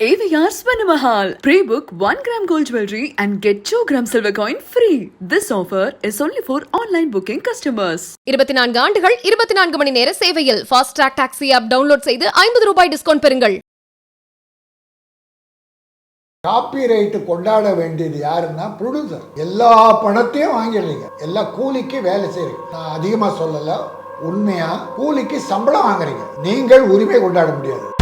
AVR Swarnamahal. Pre-book 1 gram gold jewelry and get 2 gram silver coin free. This offer is only for online booking customers. இருபத்தி நான்கு ஆண்டுகள் இருபத்தி நான்கு மணி நேர சேவையில் fast track taxi app download செய்து ஐம்பது ரூபாய் டிஸ்கவுண்ட் பெறுங்கள் காப்பிரைட்டு கொண்டாட வேண்டியது யாருன்னா ப்ரொடியூசர் எல்லா பணத்தையும் வாங்கிடுறீங்க எல்லா கூலிக்கு வேலை செய்றீங்க நான் அதிகமாக சொல்லல உண்மையா கூலிக்கு சம்பளம் வாங்குறீங்க நீங்கள் உரிமை கொண்டாட முடியாது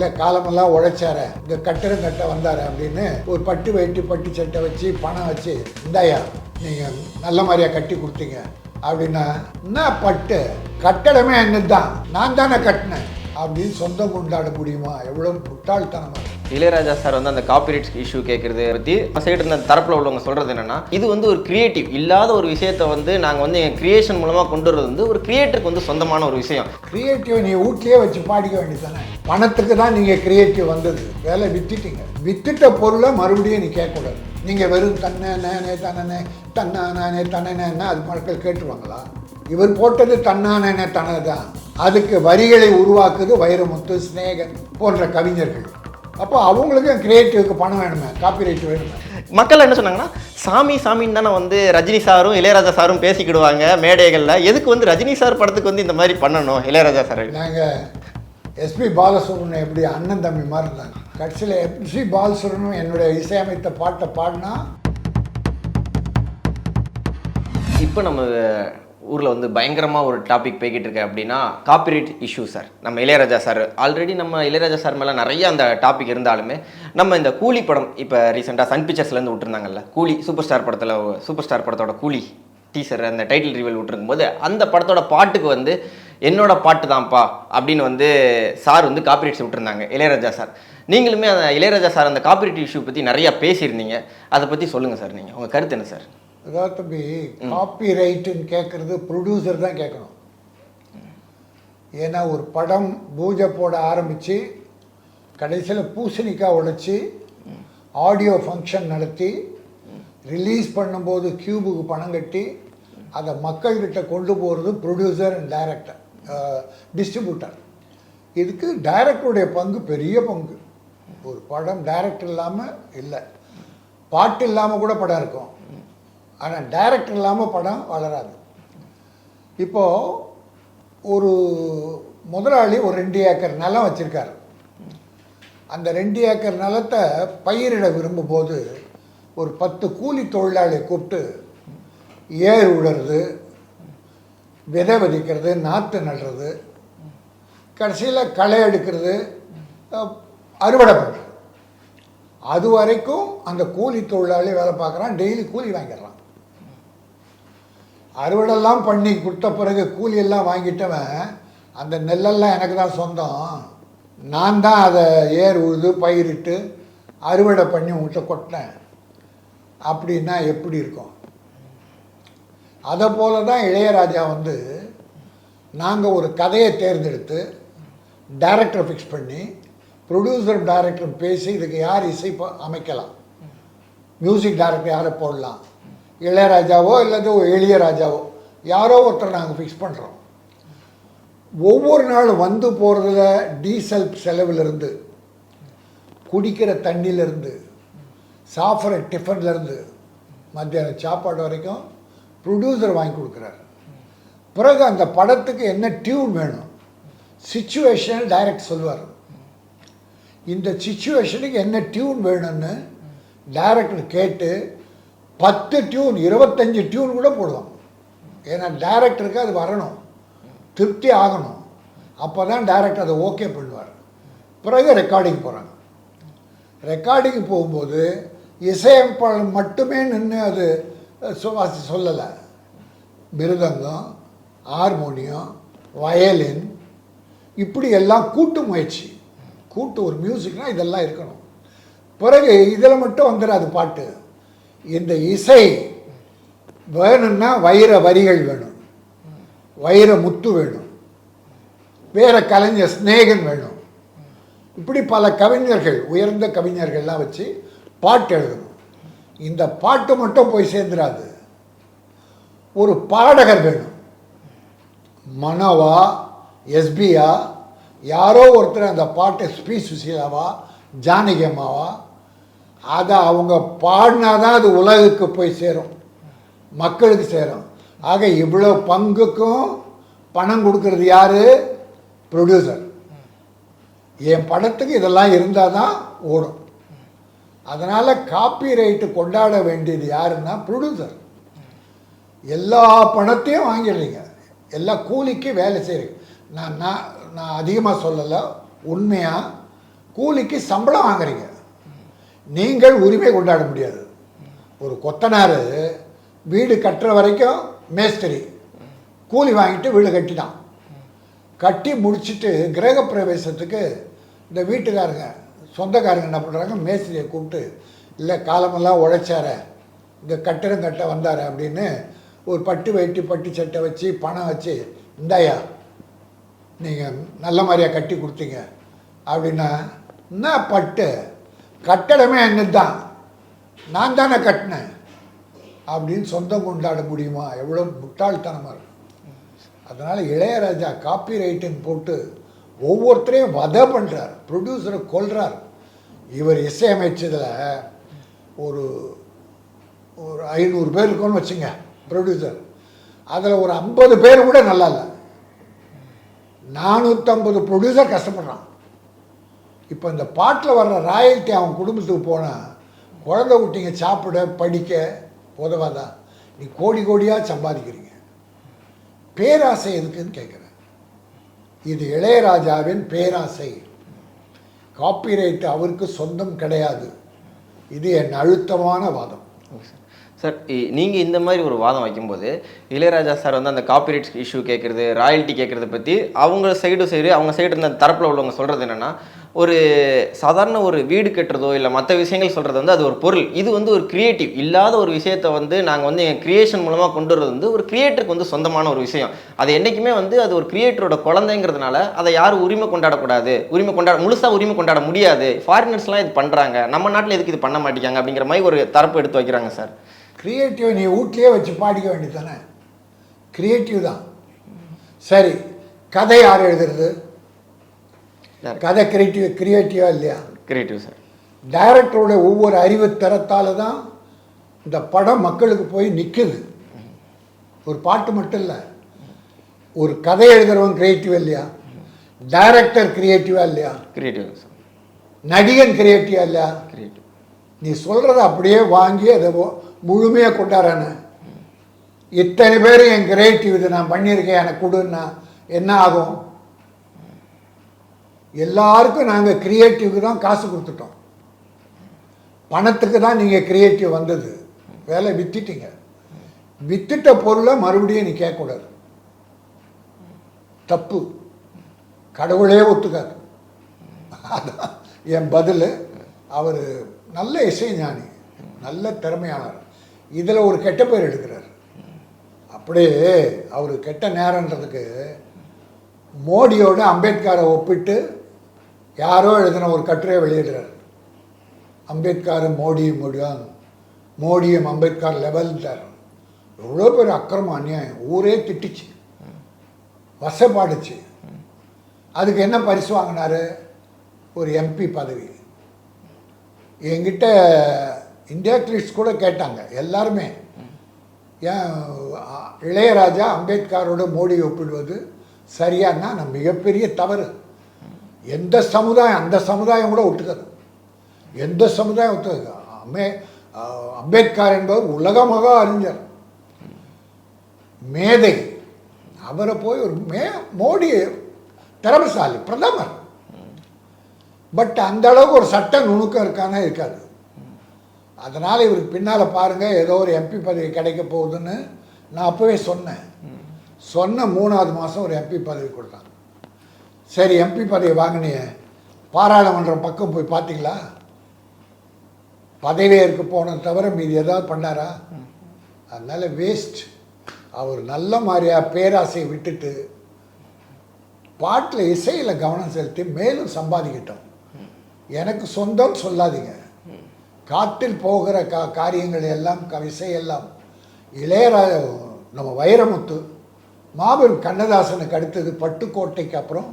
இல்லை காலமெல்லாம் உழைச்சார இந்த கட்டிடம் கட்ட வந்தாரு அப்படின்னு ஒரு பட்டு வெட்டி பட்டு சட்டை வச்சு பணம் வச்சு இந்தாயா நீங்கள் நல்ல மாதிரியா கட்டி கொடுத்தீங்க அப்படின்னா என்ன பட்டு? கட்டடமே என்னது தான் நான் தானே கட்டினேன். அப்படின்னு சொந்தம் கொண்டாட முடியுமா? எவ்வளோ முட்டாள்தனமா. இளையராஜா சார் வந்து அந்த காப்பிரைட் இஷ்யூ கேட்கறது பற்றி சைடு இருந்த தரப்பில் உள்ளவங்க சொல்கிறது என்னென்னா இது வந்து ஒரு கிரியேட்டிவ் இல்லாத ஒரு விஷயத்தை வந்து நாங்கள் வந்து எங்கள் கிரியேஷன் மூலமாக கொண்டு வரது வந்து ஒரு கிரியேட்டருக்கு வந்து சொந்தமான ஒரு விஷயம். கிரியேட்டிவ் நீ வீட்லேயே வச்சு பாடிக்க வேண்டியதானே பணத்துக்கு தான் நீங்கள் கிரியேட்டிவ் வந்தது. வேலை வித்துட்டீங்க. வித்துட்ட பொருளை மறுபடியும் நீ கேட்கக்கூடாது. நீங்கள் வெறும் தன்னை நானே தனனே தன்னா நானே தனனேன்னா அது மக்கள் கேட்டுருவாங்களா? இவர் போட்டது தன்னானே தனே தான் அதுக்கு வரிகளை உருவாக்குது வைரமுத்து சிநேகன் போன்ற கவிஞர்கள். அப்போ அவங்களுக்கு கிரியேட்டிவ்க்கு பணம் வேணுமே காப்பிரைட் வேணுமே. மக்கள் என்ன சொன்னாங்கன்னா சாமி சாமின்னு தானே வந்து ரஜினி சாரும் இளையராஜா சாரும் பேசிக்கிடுவாங்க மேடைகளில். எதுக்கு வந்து ரஜினி சார் படத்துக்கு வந்து இந்த மாதிரி பண்ணணும் இளையராஜா சார்? நாங்கள் எஸ்பி பாலசுப்ரமணியம் எப்படி அண்ணன் தம்பி மாதிரி இருந்தாங்க. கடைசியில் எஸ்பி பாலசுப்ரமணியம் என்னுடைய இசையமைத்த பாட்டை பாடினா இப்போ நம்ம ஊரில் வந்து பயங்கரமாக ஒரு டாபிக் போய்கிட்டு இருக்கு அப்படின்னா காப்பிரைட் இஷ்யூ சார் நம்ம இளையராஜா சார் ஆல்ரெடி நம்ம இளையராஜா சார் மேலே நிறைய அந்த டாபிக் இருந்தாலுமே நம்ம இந்த கூலி படம் இப்போ ரீசெண்டாக சன் பிக்சர்ஸ்லேருந்து விட்டுருந்தாங்கல்ல கூலி சூப்பர் ஸ்டார் படத்தில் சூப்பர் ஸ்டார் படத்தோட கூலி டீசர் அந்த டைட்டில் ரிவல் விட்டுருக்கும் போது அந்த படத்தோட பாட்டுக்கு வந்து என்னோட பாட்டு தான்ப்பா அப்படின்னு வந்து சார் வந்து காப்பிரைட்ஸ் விட்டுருந்தாங்க இளையராஜா சார் நீங்களுமே அந்த இளையராஜா சார் அந்த காப்பிரைட் இஷ்யூ பற்றி நிறையா பேசியிருந்தீங்க. அதை பற்றி சொல்லுங்கள் சார் நீங்கள் உங்கள் கருத்து என்ன சார் அதாவது தம்பி காப்பி ரைட்டுன்னு கேட்குறது ப்ரொடியூசர் தான் கேட்கணும் ஏன்னா ஒரு படம் பூஜை போட ஆரம்பித்து கடைசியில் பூசணிக்காய் உழைச்சி ஆடியோ ஃபங்க்ஷன் நடத்தி ரிலீஸ் பண்ணும்போது கியூபுக்கு பணம் கட்டி அதை மக்கள்கிட்ட கொண்டு போகிறது ப்ரொடியூசர் அண்ட் டைரக்டர் டிஸ்ட்ரிபியூட்டர் இதுக்கு டைரக்டருடைய பங்கு பெரிய பங்கு. ஒரு படம் டைரக்டர் இல்லாமல் இல்லை. பாட்டு இல்லாமல் கூட படம் இருக்கும். ஆனால் டைரக்டர் இல்லாமல் படம் வளராது. இப்போது ஒரு முதலாளி ஒரு ரெண்டு ஏக்கர் நிலம் வச்சுருக்காரு. அந்த ரெண்டு ஏக்கர் நிலத்தை பயிரிட விரும்பும்போது ஒரு பத்து கூலி தொழிலாளியை கூப்பிட்டு ஏர் விடுறது விதை விதைக்கிறது நாற்று நடுறது கடைசியில் களை எடுக்கிறது அறுவடை பண்ணுறது அது வரைக்கும் அந்த கூலி தொழிலாளி வேலை பார்க்குறான் டெய்லி கூலி வாங்கிடுறான். அறுவடைலாம் பண்ணி கொடுத்த பிறகு கூலியெல்லாம் வாங்கிட்டவன் அந்த நெல்லெல்லாம் எனக்கு தான் சொந்தம். நான் தான் அதை ஏர் உழுது பயிரிட்டு அறுவடை பண்ணி உங்கள்கிட்ட கொட்டினேன். அப்படின்னா எப்படி இருக்கும்? அதை போல தான் இளையராஜா வந்து நாங்கள் ஒரு கதையை தேர்ந்தெடுத்து டைரக்டரை ஃபிக்ஸ் பண்ணி ப்ரொடியூசர் டைரக்டர் பேசி இதுக்கு யார் இசை அமைக்கலாம்? மியூசிக் டைரக்டர் யாரை போடலாம்? இளையராஜாவோ இல்லது எளியராஜாவோ யாரோ ஒருத்தர் நாங்கள் ஃபிக்ஸ் பண்ணுறோம் ஒவ்வொரு நாளும் வந்து போகிறதுல டீசல் செலவுலேருந்து குடிக்கிற தண்ணியிலேருந்து சாப்பிட்ற டிஃபன்லேருந்து மத்தியானம் சாப்பாடு வரைக்கும் ப்ரொடியூசர் வாங்கி கொடுக்குறாரு. பிறகு அந்த படத்துக்கு என்ன டியூன் வேணும்? சுச்சுவேஷன் டைரக்ட் சொல்லுவார். இந்த சுச்சுவேஷனுக்கு என்ன டியூன் வேணும்னு டைரக்டர் கேட்டு பத்து டியூன் இருபத்தஞ்சு டியூன் கூட போடுவான் ஏன்னா டைரக்டருக்கு அது வரணும். திருப்தி ஆகணும். அப்போ தான் டைரக்டர் அதை ஓகே பண்ணுவார். பிறகு ரெக்கார்டிங் போகிறாங்க ரெக்கார்டிங் போகும்போது இசையமைப்பாளர் மட்டுமே நின்று அது சுவாசி சொல்லலை. மிருதங்கம் ஹார்மோனியம் வயலின் இப்படி எல்லாம் கூட்டு முயற்சி. கூட்டு ஒரு மியூசிக்னால் இதெல்லாம் இருக்கணும். பிறகு இதில் மட்டும் வந்துடாது பாட்டு. இந்த இசை வேணும்னா வைர வரிகள் வேணும். வைர முத்து வேணும். வேற கலைஞர் ஸ்நேகன் வேணும். இப்படி பல கவிஞர்கள் உயர்ந்த கவிஞர்கள்லாம் வச்சு பாட்டு எழுதணும். இந்த பாட்டு மட்டும் போய் சேர்ந்துடாது ஒரு பாடகர் வேணும். மனோவா எஸ்பியா யாரோ ஒருத்தர் அந்த பாட்டை ஸ்பி சுசீலாவா ஜானகி அம்மாவா அதை அவங்க பாடினாதான் அது உலகுக்கு போய் சேரும். மக்களுக்கு சேரும். ஆக இவ்வளோ பங்குக்கும் பணம் கொடுக்கறது யார்? ப்ரொடியூசர் என் படத்துக்கு இதெல்லாம் இருந்தால் தான் ஓடும். அதனால் காப்பி ரைட்டு கொண்டாட வேண்டியது யாருன்னா ப்ரொடியூசர் எல்லா பணத்தையும் வாங்கிடுறீங்க. எல்லா கூலிக்கு வேலை செய்கிறீங்க நான் நான் நான் அதிகமாக சொல்லலை. உண்மையாக கூலிக்கு சம்பளம் வாங்குறீங்க. நீங்கள் உரிமை கொண்டாட முடியாது. ஒரு கொத்தனார் வீடு கட்டுற வரைக்கும் மேஸ்திரி. கூலி வாங்கிட்டு வீடு கட்டினான். கட்டி முடிச்சுட்டு கிரக பிரவேசத்துக்கு இந்த வீட்டுக்காரங்க சொந்தக்காரங்க என்ன பண்ணுறாங்க மேஸ்திரியை கூப்பிட்டு இல்லை காலமெல்லாம் உழைச்சார. இந்த கட்டிடம் கட்ட வந்தார் அப்படின்னு ஒரு பட்டு வெட்டி பட்டு சட்டை வச்சு பணம் வச்சு இந்தாயா நீங்கள் நல்ல மாதிரியாக கட்டி கொடுத்தீங்க அப்படின்னா என்ன பட்டு? கட்டடமே என்னது தான் நான் தானே கட்டினேன். அப்படின்னு சொந்தம் கொண்டாட முடியுமா? எவ்வளோ முட்டாள்தனமாக இருக்கும். அதனால் இளையராஜா காப்பி ரைட்டுன்னு போட்டு ஒவ்வொருத்தரையும் வதை பண்ணுறார் ப்ரொடியூசரை கொல்றார். இவர் இசையமைச்சதில் ஒரு ஒரு ஐநூறு பேர் இருக்கும்னு வச்சுங்க ப்ரொடியூசர் அதில் ஒரு ஐம்பது பேர் கூட நல்லா இல்லை. நானூற்றம்பது ப்ரொடியூசர் கஷ்டப்படுறான். இப்போ இந்த பாட்டில் வர்ற ராயல்ட்டி அவன் குடும்பத்துக்கு போனால் குழந்தை குட்டிங்க சாப்பிட படிக்க உதவாதான் நீ கோடி கோடியாக சம்பாதிக்கிறீங்க. பேராசை எதுக்குன்னு கேட்குறேன் இது இளையராஜாவின் பேராசை. காப்பிரைட் அவருக்கு சொந்தம் கிடையாது. இது என் அழுத்தமான வாதம். சார். நீங்கள் இந்த மாதிரி ஒரு வாதம் வைக்கும்போது இளையராஜா சார் வந்து அந்த காப்பிரைட் இஷ்யூ கேட்குறது ராயல்ட்டி கேட்குறத பற்றி அவங்க சைடு சைடு அவங்க சைடு இருந்த தரப்பில் உள்ளவங்க சொல்கிறது என்னென்னா ஒரு சாதாரண ஒரு வீடு கட்டுறதோ இல்லை மற்ற விஷயங்கள் சொல்கிறது வந்து அது ஒரு பொருள். இது வந்து ஒரு கிரியேட்டிவ் இல்லாத ஒரு விஷயத்தை வந்து நாங்கள் வந்து என் கிரியேஷன் மூலமாக கொண்டு வர்றது வந்து ஒரு கிரியேட்டருக்கு வந்து சொந்தமான ஒரு விஷயம். அது என்றைக்குமே வந்து அது ஒரு கிரியேட்டரோட குழந்தைங்கிறதுனால அதை யாரும் உரிமை கொண்டாடக்கூடாது. உரிமை கொண்டாட முழுசாக உரிமை கொண்டாட முடியாது. ஃபாரினர்ஸ்லாம் இது பண்ணுறாங்க நம்ம நாட்டில் எதுக்கு இது பண்ண மாட்டேங்காங்க அப்படிங்கிற மாதிரி ஒரு தரப்பு எடுத்து வைக்கிறாங்க சார். கிரியேட்டிவ் நீ வீட்லேயே வச்சு பாடிக்க வேண்டியதானே கிரியேட்டிவ் தான். சரி. கதை யார் எழுதுறது? கதை கிரியேட்டிவ் கிரியேட்டிவா இல்லையா? கிரியேட்டிவ் சார் டைரக்டரோட ஒவ்வொரு அறிவு தரத்தால தான் இந்த படம் மக்களுக்கு போய் நிற்குது ஒரு பாட்டு மட்டும் இல்லை. ஒரு கதை எழுதுறவன் கிரியேட்டிவா இல்லையா? டைரக்டர் கிரியேட்டிவா இல்லையா? கிரியேட்டிவ் சார் நடிகன் கிரியேட்டிவா இல்லையா? கிரியேட்டிவ் நீ சொல்கிறத அப்படியே வாங்கி அதை முழுமையாக கொண்டாடுறானே. இத்தனை பேர் என் கிரியேட்டிவ் இது நான் பண்ணியிருக்கேன் எனக்கு கொடுன்னா என்ன ஆகும்? எல்லாருக்கும் நாங்கள் கிரியேட்டிவ்க்கு தான் காசு கொடுத்துட்டோம். பணத்துக்கு தான் நீங்கள் கிரியேட்டிவ் வந்தது. வேலை விற்றுட்டீங்க வித்துட்ட பொருளை மறுபடியும் நீ கேட்கக்கூடாது. தப்பு. கடவுளே ஒத்துக்காது. அதான் என் பதில். அவர் நல்ல இசைஞானி. நல்ல திறமையானவர் இதில் ஒரு கெட்ட பேர் எடுக்கிறார். அப்படியே அவர் கெட்ட நேரன்றதுக்கு மோடியோட அம்பேத்கரை ஒப்பிட்டு யாரோ எழுதின ஒரு கட்டுரையை வெளியிடுறார். அம்பேத்கரும் மோடியும் முடியும் மோடியும் அம்பேத்கர் லெவல்ன்றார் எவ்வளோ பேர் அக்கிரம அநியாயம். ஊரே திட்டுச்சு. வசப்பாடுச்சு. அதுக்கு என்ன பரிசு வாங்கினாரு? ஒரு எம்பி பதவி. என்கிட்ட இந்தியா கிளிட்ஸ் கூட கேட்டாங்க. எல்லாருமே. ஏன் இளையராஜா அம்பேத்கரோட மோடி ஒப்பிடுவது சரியானா? நான் மிகப்பெரிய தவறு. எந்த சமுதாயம் அந்த சமுதாயம் கூட ஒட்டுக்காது. எந்த சமுதாயம் ஒத்துக்காது அம்மே அம்பேத்கர் என்பவர் உலக மகா அறிஞர். மேதை. அவரை போய் ஒரு மே மோடி திறமசாலி பிரதமர். பட் அந்த அளவுக்கு ஒரு சட்ட நுணுக்கம் இருக்கானே இருக்காது. அதனால் இவருக்கு பின்னால் பாருங்கள் ஏதோ ஒரு எம்பி பதவி கிடைக்க போகுதுன்னு நான் அப்போவே சொன்னேன். சொன்ன மூணாவது மாதம் ஒரு எம்பி பதவி கொடுத்தாங்க. சரி எம்பி பதவி வாங்கினியே. பாராளுமன்றம் பக்கம் போய் பார்த்தீங்களா? பதவியேற்க போனது தவிர மீதி ஏதாவது பண்ணாரா? அதனால் வேஸ்ட் அவர் நல்ல மாதிரியாக பேராசையை விட்டுட்டு பாட்டில் இசையில் கவனம் செலுத்தி மேலும் சம்பாதிக்கிட்டோம். எனக்கு சொந்தம் சொல்லாதீங்க. காட்டில் போகிற கா காரியங்கள் எல்லாம் க இசையெல்லாம் இளையராஜ நம்ம வைரமுத்து மாபெரும் கண்ணதாசனுக்கு அடுத்தது பட்டுக்கோட்டைக்கு அப்புறம்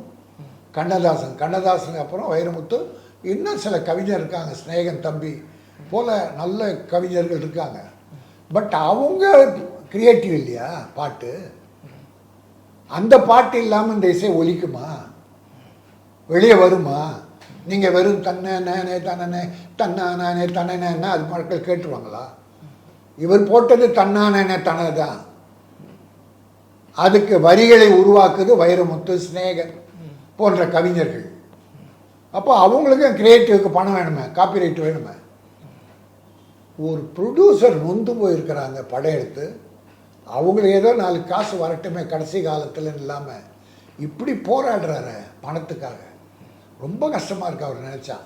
கண்ணதாசன் கண்ணதாசனுக்கு அப்புறம் வைரமுத்து. இன்னும் சில கவிஞர் இருக்காங்க ஸ்நேகன் தம்பி போல நல்ல கவிஞர்கள் இருக்காங்க. பட் அவங்க கிரியேட்டிவ் இல்லையா பாட்டு? அந்த பாட்டு இல்லாமல் இந்த இசை ஒலிக்குமா? வெளியே வருமா? நீங்கள் வெறும் தன்ன நானே தன்னனே தன்னா தன்னேன்னா அது மக்கள் கேட்டுருவாங்களா? இவர் போட்டது தன்னானே தனது தான் அதுக்கு வரிகளை உருவாக்குது வைரமுத்து ஸ்நேகன் போன்ற கவிஞர்கள். அப்போ அவங்களுக்கும் கிரியேட்டிவ்க்கு பணம் வேணுமே காப்பிரைட் வேணுமே. ஒரு ப்ரொடியூசர் நொந்து போயிருக்கிறாங்க படம் எடுத்து அவங்களுக்கு ஏதோ நாலு காசு வரட்டுமே கடைசி காலத்தில் இல்லாமல் இப்படி போராடுறாரு பணத்துக்காக. ரொம்ப கஷ்டமாக இருக்கு அவர் நினச்சா.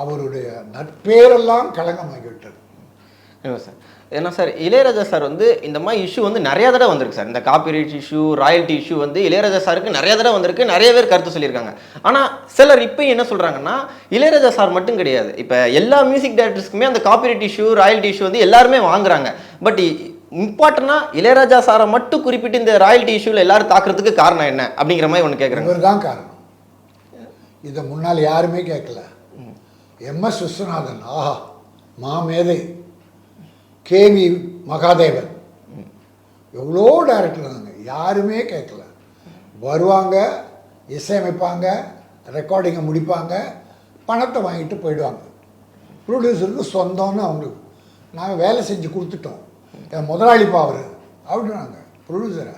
அவருடைய நற்பேரெல்லாம் களங்கமாகி விட்டது இல்லை சார் ஏன்னா சார் இளையராஜா சார் வந்து இந்த மாதிரி இஷ்யூ வந்து நிறைய தடவை வந்திருக்கு சார் இந்த காப்பிரைட் இஷ்யூ ராயல்ட்டி இஷ்யூ வந்து இளையராஜா சாருக்கு நிறைய தடவை வந்திருக்கு நிறைய பேர் கருத்து சொல்லியிருக்காங்க. ஆனால் சிலர் இப்போ என்ன சொல்கிறாங்கன்னா இளையராஜா சார் மட்டும் கிடையாது. இப்போ எல்லா மியூசிக் டைரக்டர்ஸ்க்குமே அந்த காப்பிரைட் இஷ்யூ ராயல்ட்டி இஷ்யூ வந்து எல்லாருமே வாங்குறாங்க. பட் இம்பார்ட்டனாக இளையராஜா சாரை மட்டும் குறிப்பிட்டு இந்த ராயல்ட்டி இஷ்யூவில் எல்லாரும் தாக்குறதுக்கு காரணம் என்ன? அப்படிங்கிற மாதிரி ஒன்று கேட்குறாங்க இவர் தான் காரணம். இதை முன்னால் யாருமே கேட்கல எம்எஸ் விஸ்வநாதன் ஆஹா மாமேதை. கேவி மகாதேவன். எவ்வளோ டேரக்டர் இருந்தாங்க யாருமே கேட்கல. வருவாங்க இசையமைப்பாங்க ரெக்கார்டிங்கை முடிப்பாங்க பணத்தை வாங்கிட்டு போயிடுவாங்க. ப்ரொடியூசருக்கு சொந்தம்னு அவங்களுக்கு. நாங்கள் வேலை செஞ்சு கொடுத்துட்டோம். என் முதலாளிப்பா அவர். அப்படின்னாங்க. ப்ரொடியூசரை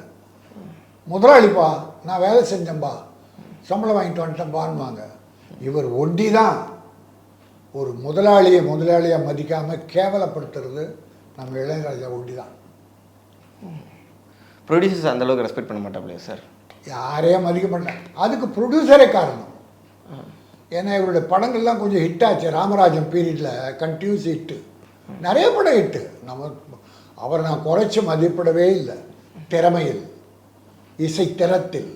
முதலாளிப்பா நான் வேலை செஞ்சேன்பா. சம்பளம் வாங்கிட்டு வந்துட்டேன்பான்வாங்க இவர் ஒண்டி தான் ஒரு முதலாளியை முதலாளியாக மதிக்காமல் கேவலப்படுத்துறது நம்ம இளையராஜா ஒண்டி தான் ப்ரொடியூசர்ஸ் அந்த அளவுக்கு ரெஸ்பெக்ட் பண்ண மாட்டாங்களே சார் யாரையும் மதிக்க மாட்டாங்க அதுக்கு ப்ரொடியூசரே காரணம். ஏன்னா இவருடைய படங்கள்லாம் கொஞ்சம் ஹிட் ஆச்சு. ராமராஜன் பீரியடில் கண்டினியூஸ் ஹிட்டு நிறைய படம் ஹிட்டு நம்ம அவரை நான் குறைச்சி மதிப்பிடவே இல்லை. திறமையில். இசை திறத்தில்.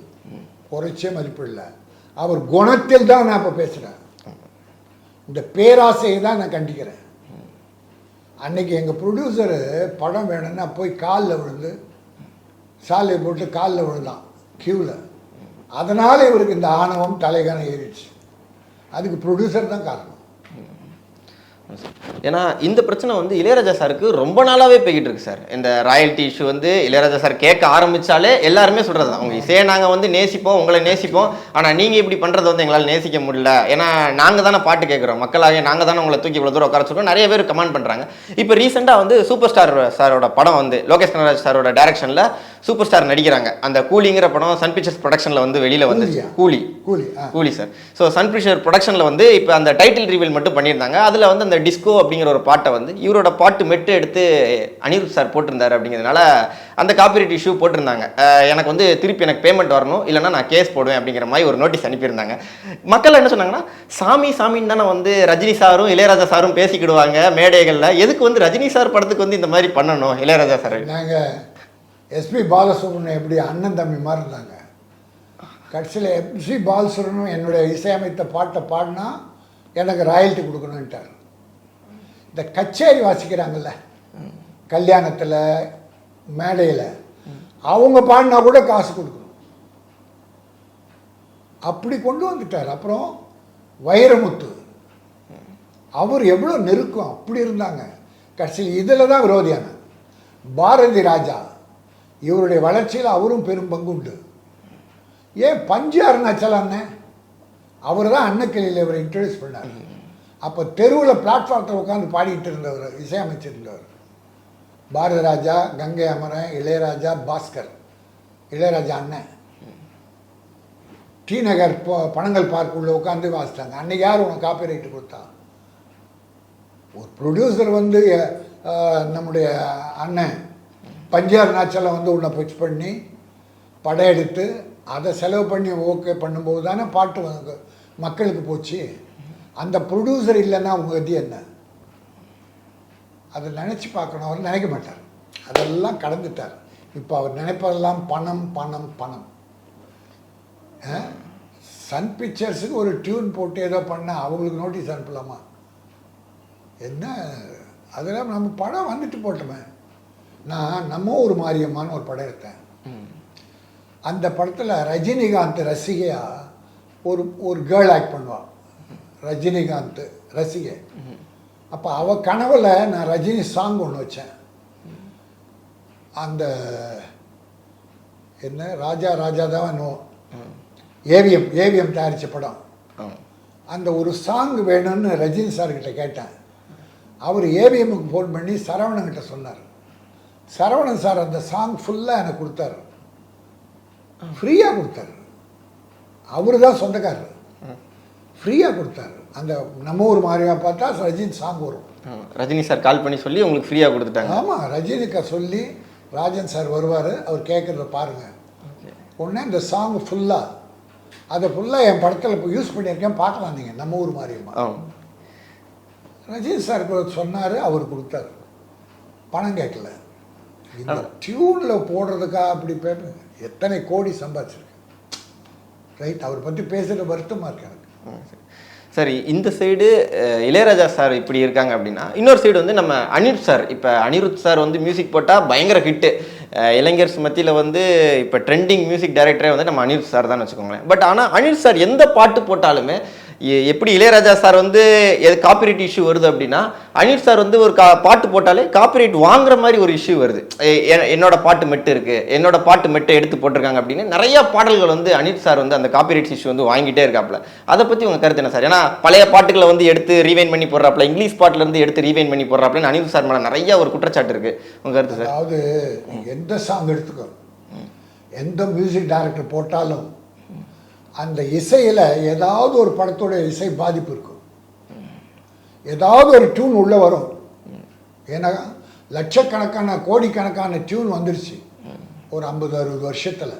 குறைச்சே மதிப்பிடல. அவர் குணத்தில் தான் நான் இப்போ பேசுகிறேன் இந்த பேராசையை தான் நான் கண்டிக்கிறேன். அன்னைக்கு எங்கள் ப்ரொடியூசரு படம் வேணும்னா போய் காலில் விழுந்து சாலை போட்டு காலில் விழுந்தான் க்யூவில் அதனால் இவருக்கு இந்த ஆணவம் தலைகான ஏறிடுச்சு. அதுக்கு ப்ரொடியூசர் தான் காரணம். ஏன்னா இந்த பிரச்சனை வந்து இளையராஜா சாருக்கு ரொம்ப நாளாவே போய்கிட்டு இருக்கு சார். இந்த ராயல்ட்டி இஷ்யூ வந்து இளையராஜா சார் கேட்க ஆரம்பிச்சாலே எல்லாருமே சொல்றது அவங்க இசையை நாங்கள் வந்து நேசிப்போம் உங்களை நேசிப்போம். ஆனா நீங்க இப்படி பண்ணுறது வந்து எங்களால் நேசிக்க முடியல. ஏன்னா நாங்க தானே பாட்டு கேட்குறோம். மக்களாக நாங்க தானே உங்களை தூக்கி இவ்வளோ தூரம் உட்கார சொல்றோம் நிறைய பேர் கமெண்ட் பண்றாங்க. இப்போ ரீசெண்டாக வந்து சூப்பர் ஸ்டார் சாரோட படம் வந்து லோகேஷ் கனராஜ் சாரோட டைரக்ஷன்ல சூப்பர் ஸ்டார் நடிக்கிறாங்க. அந்த கூலிங்கிற படம் சன் பிக்சர்ஸ் ப்ரொடக்ஷன்ல வந்து வெளியில வந்து? கூலி. கூலி கூலி சார் ஸோ சன் பிக்சர் ப்ரொடக்ஷனில் வந்து இப்போ அந்த டைட்டில் ரிவீல் மட்டும் பண்ணியிருந்தாங்க. அதில் வந்து அந்த டிஸ்கோ அப்படிங்கிற ஒரு பாட்டை வந்து இவரோட பாட்டு மெட்டு எடுத்து அனிருத் சார் போட்டிருந்தாரு அப்படிங்கிறதுனால அந்த காப்பிரைட் இஷ்யூ போட்டிருந்தாங்க. எனக்கு வந்து திருப்பி எனக்கு பேமெண்ட் வரணும். இல்லைன்னா நான் கேஸ் போடுவேன் அப்படிங்கிற மாதிரி ஒரு நோட்டீஸ் அனுப்பியிருந்தாங்க. மக்கள் என்ன சொன்னாங்கன்னா சாமி சாமின்னு தானே வந்து ரஜினி சாரும் இளையராஜா சாரும் பேசிக்கிடுவாங்க மேடைகளில். எதுக்கு வந்து ரஜினி சார் படத்துக்கு வந்து இந்த மாதிரி பண்ணணும்? இளையராஜா சார். நாங்கள் எஸ்பி பாலசுப்ரமணியம் எப்படி அண்ணன் தம்பி மாதிரி இருந்தாங்க. கடைசியில் எஸ்பி பாலசுப்ரமணியம் என்னுடைய இசையமைத்த பாட்டை பாடினா எனக்கு ராயல்ட்டி கொடுக்கணுன்ட்டார் இந்த கச்சேரி வாசிக்கிறாங்கல்ல கல்யாணத்தில் மேடையில் அவங்க பாடினா கூட காசு கொடுக்கணும். அப்படி கொண்டு வந்துட்டார். அப்புறம் வைரமுத்து. அவர் எவ்வளோ நெருக்கம் அப்படி இருந்தாங்க. கடைசியில் இதில் தான் விரோதியான. பாரதி ராஜா. இவருடைய வளர்ச்சியில் அவரும் பெரும் பங்குண்டு. ஏன் பஞ்சு அருணாச்சலான்னு அவர் தான் அன்னக்கிளியில் இவரை இன்ட்ரடியூஸ் பண்ணார். அப்போ தெருவில் பிளாட்ஃபார்த்தில் உட்காந்து பாடிட்டு இருந்தவர் இசையமைச்சிருந்தவர். பாரதி ராஜா கங்கை அமரன் இளையராஜா பாஸ்கர். இளையராஜா அண்ணன். டி நகர் ப- பனங்கல் பார்க்குள்ள உட்காந்து வாசித்தாங்க அன்னைக்கு யார் உனக்கு காப்பி ரைட்டு கொடுத்தா? ஒரு ப்ரொடியூசர் வந்து நம்முடைய அண்ணன். பஞ்சார் நாச்சலை வந்து உன்னை பிக்ஸ் பண்ணி படம் எடுத்து அதை செலவு பண்ணி ஓகே பண்ணும்போது தானே பாட்டு வந்து மக்களுக்கு போச்சு. அந்த ப்ரொடியூசர் இல்லைன்னா அவங்க கதி என்ன? அதை நினச்சி பார்க்கணும் அவர் நினைக்க மாட்டார். அதெல்லாம் கடந்துட்டார். இப்போ அவர் நினைப்பதெல்லாம் பணம் பணம் பணம். சன் பிக்சர்ஸுக்கு ஒரு டியூன் போட்டு ஏதோ பண்ணால் அவங்களுக்கு நோட்டீஸ் அனுப்பலாமா? என்ன? அதெல்லாம் நம்ம படம் வந்துட்டு போட்டோமே. நான் நம்ம ஒரு மாரியம்மான்னு ஒரு படம் எடுத்தேன். அந்த படத்தில் ரஜினிகாந்த் ரசிகையா ஒரு ஒரு கேர்ள் ஆக்ட் பண்ணுவாள் ரஜினிகாந்த் ரசிகை. அப்போ அவ கனவில் நான் ரஜினி சாங் ஒன்று வச்சேன். அந்த என்ன? ராஜா ராஜா தான் ஏவிஎம் ஏவிஎம் தயாரித்த படம். அந்த ஒரு சாங் வேணும்னு ரஜினி சார்கிட்ட கேட்டேன். அவர் ஏவிஎம்முக்கு ஃபோன் பண்ணி சரவணங்கிட்ட சொன்னார். சரவணன் சார் அந்த சாங் ஃபுல்லாக எனக்கு கொடுத்தாரு. ஃப்ரீயாக கொடுத்தாரு. அவர் தான் சொந்தக்காரர். ஃப்ரீயாக கொடுத்தாரு. அந்த நம்ம ஊர் மாதிரியா பார்த்தா ரஜினி சாங் வரும். ரஜினி சார் கால் பண்ணி சொல்லி உங்களுக்கு ஃப்ரீயாக கொடுத்துட்டாங்க. ஆமாம் ரஜினிக்கு சொல்லி ராஜன் சார் வருவார். அவர் கேட்குறத பாருங்கள் உடனே இந்த சாங் ஃபுல்லாக அதை ஃபுல்லாக என் படத்தில் இப்போ யூஸ் பண்ணியிருக்கேன். பார்க்கலாம் நீங்கள் நம்ம ஊர் மாதிரியுமா ரஜினி சார் சொன்னார் அவர் கொடுத்தாரு. பணம் கேட்கல. இந்த டியூனில் போடுறதுக்கா அப்படி பே- எத்தனை கோடி சம்பாதிச்சிருக்கு. ரைட் அவர் பற்றி பேசுகிற வருத்தமாக இருக்கு எனக்கு. சரி. இந்த சைடு இளையராஜா சார் இப்படி இருக்காங்க அப்படின்னா இன்னொரு சைடு வந்து நம்ம அனிருத் சார். இப்போ அனிருத் சார் வந்து மியூசிக் போட்டால் பயங்கர ஹிட்டு இளைஞர்ஸ் மத்தியில் வந்து இப்போ ட்ரெண்டிங் மியூசிக் டைரக்டரே வந்து நம்ம அனிருத் சார் தான் வச்சுக்கோங்களேன். பட் ஆனால் அனிருத் சார் எந்த பாட்டு போட்டாலுமே எப்படி இளையராஜா சார் வந்து எது காப்பிரைட் இஷ்யூ வருது அப்படின்னா அனில் சார் வந்து ஒரு கா பாட்டு போட்டாலே காப்பிரைட் வாங்குற மாதிரி ஒரு இஷ்யூ வருது. எ- என்னோட பாட்டு மெட்டு இருக்கு என்னோட பாட்டு மெட்டை எடுத்து போட்டிருக்காங்க அப்படின்னு நிறைய பாடல்கள் வந்து அனில் சார் வந்து அந்த காப்பிரைட் இஷ்யூ வந்து வாங்கிட்டே இருக்காப்ல அதை பற்றி உங்கள் கருத்து என்ன சார்? ஏன்னா பழைய பாட்டுகளை வந்து எடுத்து ரீவைன் பண்ணி போடுறாப்ல இங்கிலீஷ் பாட்டிலேருந்து எடுத்து ரீவைன் பண்ணி போடுறாப்லன்னு அனில் சார் மேலே நிறைய ஒரு குற்றச்சாட்டு இருக்கு. உங்கள் கருத்து சார்? அதாவது எந்த சாங் எடுத்துக்கோ எந்த மியூசிக் டைரக்டர் போட்டாலும் அந்த இசையில் ஏதாவது ஒரு படத்தோட இசை பாதிப்பு இருக்கும். ஏதாவது ஒரு டியூன் உள்ளே வரும். ஏன்னா லட்சக்கணக்கான கோடிக்கணக்கான டியூன் வந்துருச்சு. ஒரு ஐம்பது அறுபது வருஷத்தில்.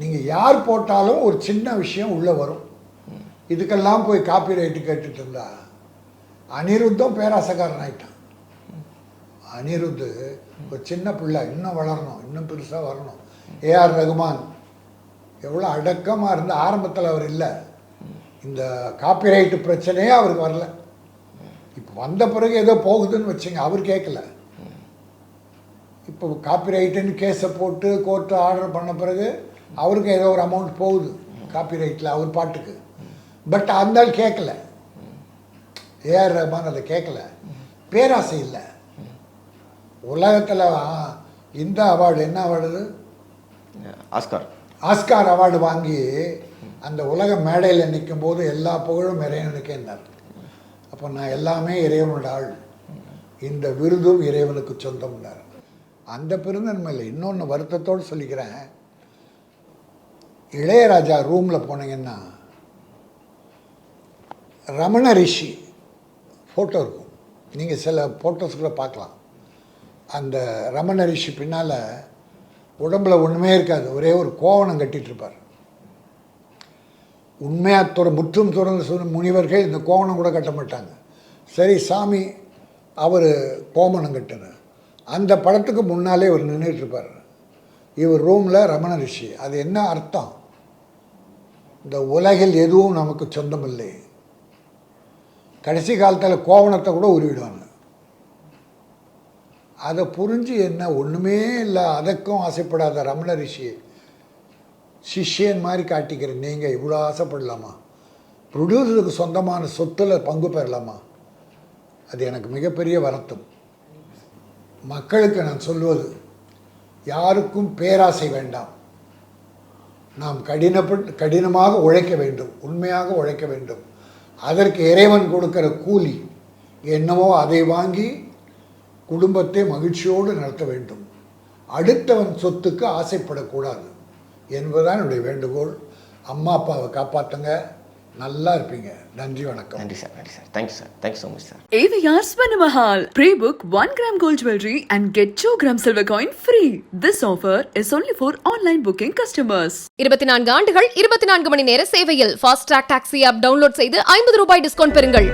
நீங்கள் யார் போட்டாலும் ஒரு சின்ன விஷயம் உள்ளே வரும். இதுக்கெல்லாம் போய் காப்பி ரைட்டு கேட்டுட்டு இருந்தா அனிருத்தம் பேராசக்காரன் ஆயிட்டான். அனிருத்து ஒரு சின்ன பிள்ளை இன்னும் வளரணும் இன்னும் பெருசாக வரணும். ஏஆர் ரகுமான் எவ்வளோ அடக்கமாக இருந்து ஆரம்பத்தில் அவர் இல்லை. இந்த காப்பிரைட்டு பிரச்சனையே அவருக்கு வரல. இப்போ வந்த பிறகு ஏதோ போகுதுன்னு வச்சுங்க அவர் கேட்கல இப்போ காப்பிரைட்டுன்னு கேஸை போட்டு கோர்ட்டு ஆர்டர் பண்ண பிறகு அவருக்கு ஏதோ ஒரு அமௌண்ட் போகுது காப்பிரைட்டில் அவர் பாட்டுக்கு. பட் அந்த ஆள் கேட்கல ஏஆர் ரஹ்மான் அதை கேட்கல பேராசை இல்லை. உலகத்தில் இந்த அவார்டு என்ன அவார்டு ஆஸ்கார். ஆஸ்கார் அவார்டு வாங்கி அந்த உலக மேடையில் நிற்கும் போது எல்லா புகழும் இறைவனுக்கே இருந்தார் அப்போ நான் எல்லாமே இறைவனோட ஆள். இந்த விருதும் இறைவனுக்கு சொந்தம்னார் அந்த பெருந்தன்மை இல்லை. இன்னொன்று வருத்தத்தோடு சொல்லிக்கிறேன். இளையராஜா ரூமில் போனீங்கன்னா ரமண ரிஷி ஃபோட்டோ இருக்கும். நீங்கள் சில ஃபோட்டோஸ் கூட பார்க்கலாம். அந்த ரமண ரிஷி பின்னால் உடம்புல ஒன்றுமே இருக்காது. ஒரே ஒரு கோவணம் கட்டிகிட்டு இருப்பார். உண்மையாக துற முற்றும் துறந்து சொன்ன முனிவர்கள் இந்த கோவணம் கூட கட்ட மாட்டாங்க. சரி சாமி அவர் கோமணம் கட்டுன அந்த படத்துக்கு முன்னாலே இவர் நின்றுட்டு இருப்பார். இவர் ரூமில் ரமண ரிஷி. அது என்ன அர்த்தம்? இந்த உலகில் எதுவும் நமக்கு சொந்தமில்லை. கடைசி காலத்தில் கோவணத்தை கூட உருவிடுவாங்க. அதை புரிஞ்சு என்ன ஒன்றுமே இல்லை அதற்கும் ஆசைப்படாத ரமண ரிஷி சிஷ்யன் மாதிரி காட்டிக்கிற நீங்கள் இவ்வளோ ஆசைப்படலாமா? ப்ரொடியூசருக்கு சொந்தமான சொத்துல பங்கு பெறலாமா? அது எனக்கு மிகப்பெரிய வருத்தம். மக்களுக்கு நான் சொல்வது யாருக்கும் பேராசை வேண்டாம். நாம் கடினப்பட்டு கடினமாக உழைக்க வேண்டும் உண்மையாக உழைக்க வேண்டும். அதற்கு இறைவன் கொடுக்கிற கூலி என்னவோ அதை வாங்கி குடும்பத்தை மகிழ்ச்சியோடு நடத்த வேண்டும். அடுத்தவன் சொத்துக்கு ஆசைப்படக்கூடாது என்பதுதான் என்னுடைய வேண்டுகோள். அம்மா அப்பாவை காப்பாற்றுங்க நல்லா இருப்பீங்க. நன்றி வணக்கம். நன்றி சார் நன்றி sir. Thank you sir thank you so much sir AVR Swanamahal. Pre-book 1 gram gold jewelry and get 2 gram silver coin free. This offer is only for online booking customers. இருபத்தி நான்கு ஆண்டுகள் இருபத்தி நான்கு மணி நேர சேவையில் fast track taxi app download செய்து ஐம்பது ரூபாய் டிஸ்கவுண்ட் பெறுங்கள்.